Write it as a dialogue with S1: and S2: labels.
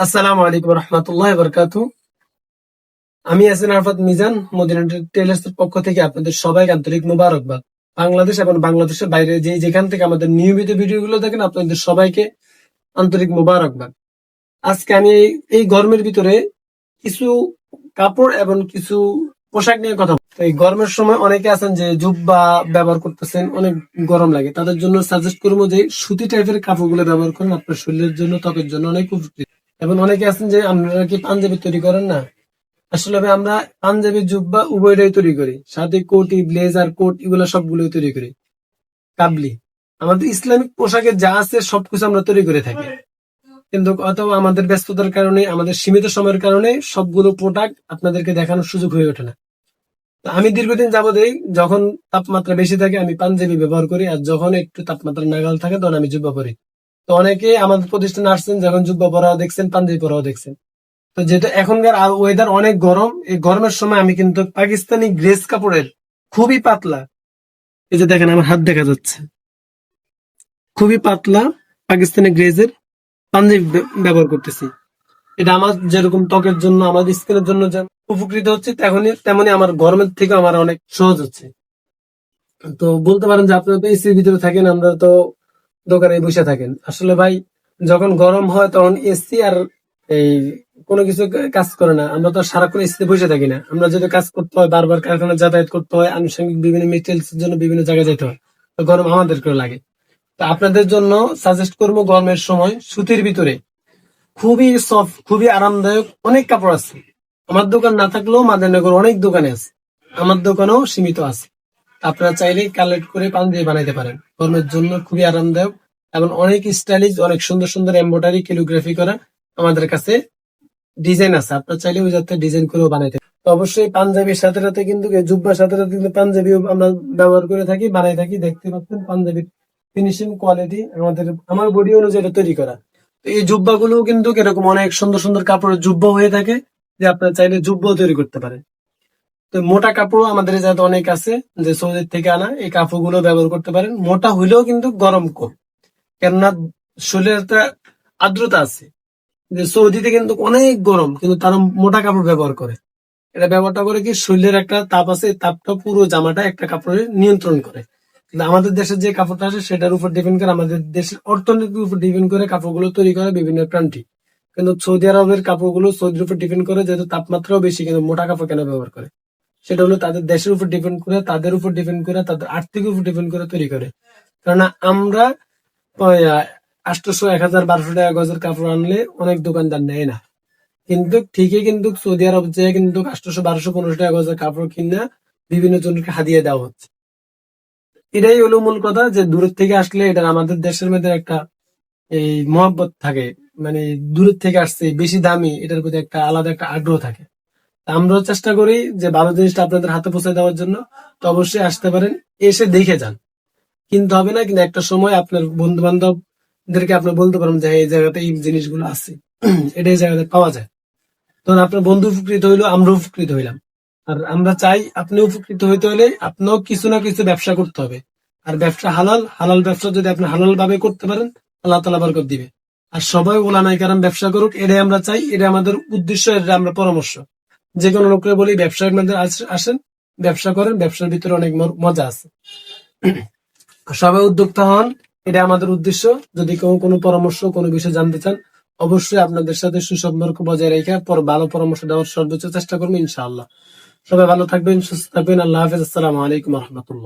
S1: আসসালামু আলাইকুম রহমতুল্লাহ বরকাত আমি আছেন আরফাত মিজান, মদিনা টেলার্স এর পক্ষ থেকে আপনাদের সবাইকে আন্তরিক মুবারকবাদ। বাংলাদেশ এবং বাংলাদেশের বাইরে যে যেখান থেকে আমাদের নিয়মিত ভিডিওগুলো দেখেন, আপনাদের সবাইকে আন্তরিক মুবারকবাদ। আজকে আমি এই- গরমের ভিতরে কিছু কাপড় এবং কিছু পোশাক নিয়ে কথা এই গরমের সময় অনেকে আছেন যে জুব্বা ব্যবহার করতেছেন, অনেক গরম লাগে। তাদের জন্য সাজেস্ট করব যে সুতি টাইপের কাপড়গুলো ব্যবহার করেন, আপনার শরীরের জন্য, ত্বকের জন্য অনেক উপকৃত। এবং অনেকে আছেন যে আপনারা কি পাঞ্জাবি তৈরি করেন না? আসলে আমরা পাঞ্জাবি জুব্বা উভয়টাই তৈরি করি। সাথে কোটি, ব্লেজার, কোট, এগুলো সবগুলো তৈরি করি। কাবলি। আমাদের ইসলামিক পোশাকে যা আছে সবকিছু আমরা তৈরি করে থাকি। কিন্তু অথবা আমাদের ব্যস্ততার কারণে, আমাদের সীমিত সময়ের কারণে সবগুলো প্রোডাক্ট আপনাদেরকে দেখানোর সুযোগ হয়ে ওঠে না। আমি দীর্ঘদিন যাবতেই যখন তাপমাত্রা বেশি থাকে, আমি পাঞ্জাবি ব্যবহার করি। আর যখন একটু তাপমাত্রা নাগাল থাকে, তখন আমি জুব্বা পরি। তো অনেকে আমাদের প্রতিষ্ঠানে আসছেন, যখন জুব্বা পরাও দেখছেন, পাঞ্জাবি পরাও দেখছেন। তো যেহেতু এখনকার ওয়েদার অনেক গরম, এই গরমের সময় আমি কিন্তু পাকিস্তানি গ্রেস কাপড়ের খুবই পাতলা। এই যে দেখেন, আমার হাত দেখা যাচ্ছে। খুবই পাতলা পাকিস্তানি গ্রেজের পাঞ্জাবি ব্যবহার করতেছি। এটা আমার যেরকম ত্বকের জন্য, আমার স্কিনের জন্য উপকৃত হচ্ছে তেমনি তেমনি আমার গরমের থেকে আমার অনেক সহজ হচ্ছে। তো বলতে পারেন যে আপনারা তো এসির ভিতরে থাকেন, আমরা তো দোকানে বসে থাকেন। আসলে ভাই, যখন গরম হয় তখন এসি আর এই কোনো কিছু কাজ করে না। আমরা তো সারাক্ষণ এসিতে বসে থাকি না। আমরা যদি কাজ করতে হয়, বারবার কারখানা যাতায়াত করতে হয়, আনুষঙ্গিক বিভিন্ন মেটেরিয়ালস এর জন্য বিভিন্ন জায়গায় যেতে হয়, তো গরম আমাদেরকেও লাগে। তো আপনাদের জন্য সাজেস্ট করব গরমের সময় সুতির ভিতরে। খুবই সফট খুবই আরামদায়ক অনেক কাপড় আছে। আমার দোকান না থাকলেও মাদারনগর অনেক দোকানে আছে। আমার দোকানেও সীমিত আছে। আপনারা চাইলে কালেক্ট করে পাঞ্জাবি বানাইতে পারেন। গরমের জন্য খুবই আরামদায়ক এবং অনেক স্টাইলিশ, অনেক সুন্দর সুন্দর এমব্রয়ডারি, ক্যালিগ্রাফি করা আমাদের কাছে ডিজাইন আছে। আপনারা চাইলে ওই যাতে ডিজাইন করেও বানাইতে অবশ্যই পাঞ্জাবির সাথে সাথে কিন্তু জুব্বার সাথে সাথে কিন্তু পাঞ্জাবিও আমরা ব্যবহার করে থাকি, বানাই থাকি। দেখতে পাচ্ছেন পাঞ্জাবির ফিনিশিং কোয়ালিটি আমাদের, আমার বডি অনুযায়ী তৈরি করা। এই জুব্বা গুলো কিন্তু এরকম অনেক সুন্দর সুন্দর কাপড়ের জুব্বা হয়ে থাকে যে আপনারা চাইলে জুব্বাও তৈরি করতে পারেন। তো মোটা কাপড় আমাদের যাতে অনেক আছে যে সৌদির থেকে আনা, এই কাপড়গুলো ব্যবহার করতে পারেন। মোটা হইলেও কিন্তু গরম কম। কেননা শরীরের একটা আর্দ্রতা আছে। যে সৌদিতে কিন্তু অনেক গরম, কিন্তু তারা মোটা কাপড় ব্যবহার করে। এটা ব্যবহারটা করে কি শরীরের একটা তাপ আছে তাপটা পুরো জামাটা একটা কাপড়ে নিয়ন্ত্রণ করে। কিন্তু আমাদের দেশের যে কাপড়টা আছে, সেটার উপর ডিপেন্ড করে আমাদের দেশের অর্থনীতির উপর ডিপেন্ড করে কাপড়গুলো তৈরি করে বিভিন্ন প্রান্তি কিন্তু সৌদি আরবের কাপড়গুলো সৌদির উপর ডিপেন্ড করে, যেহেতু তাপমাত্রাও বেশি, কিন্তু মোটা কাপড় কেন ব্যবহার করে? সেটা হলো তাদের দেশের উপর ডিপেন্ড করে, তাদের উপর ডিপেন্ড করে, তাদের আর্থিক উপর ডিপেন্ড করে তৈরি করে। কারণ আমরা আটশোশো এক হাজার বারোশো টাকা গজের কাপড় আনলে অনেক দোকানদার নেয় না। কিন্তু ঠিকই কিন্তু সৌদি আরব যে কিন্তু আটশোশো বারোশো পনেরোশো টাকা গজের কাপড় কিনা বিভিন্ন জনকে হাদিয়ে দেওয়া হচ্ছে। এটাই হলো মূল কথা যে দূরের থেকে আসলে এটা আমাদের দেশের মধ্যে একটা এই মহব্বত থাকে। মানে দূরের থেকে আসছে, বেশি দামি, এটার প্রতি একটা আলাদা একটা আগ্রহ থাকে। আমরাও চেষ্টা করি যে ভালো জিনিসটা আপনাদের হাতে পৌঁছে দেওয়ার জন্য। তো অবশ্যই আসতে পারেন, এসে দেখে যান। কিনতে হবে না কিন্তু একটা সময় আপনার বন্ধু বান্ধবদেরকে আপনি বলতে পারেন যে এই জায়গাতে এই জিনিসগুলো আছে। এটা এই জায়গাতে পাওয়া যায়। তখন আপনার বন্ধু উপকৃত হইল আমরা উপকৃত হইলাম। আর আমরা চাই আপনি উপকৃত হইতে হলে আপনাও কিছু না কিছু ব্যবসা করতে হবে। আর ব্যবসা হালাল হালাল ব্যবসা যদি আপনি হালাল ভাবে করতে পারেন, আল্লাহ তালা বরকত দিবে। আর সবাই ওলামাই কারণ ব্যবসা করুক, এটাই আমরা চাই এটা আমাদের উদ্দেশ্য এটা আমরা পরামর্শ। যে কোনো লোকরা বলি ব্যবসায়ী মধ্যে আসেন, ব্যবসা করেন, ব্যবসার ভিতরে অনেক মজা আছে। সবাই উদ্যোক্তা হন, এটা আমাদের উদ্দেশ্য। যদি কেউ কোনো পরামর্শ, কোনো বিষয় জানতে চান, অবশ্যই আপনাদের সাথে সুসম্পর্ক বজায় রেখে পর, ভালো পরামর্শ দেওয়ার সর্বোচ্চ চেষ্টা করব ইনশাআল্লাহ। সবাই ভালো থাকবেন, সুস্থ থাকবেন, আল্লাহ হাফিজ। আসসালামু আলাইকুম রহমতুল্লাহ।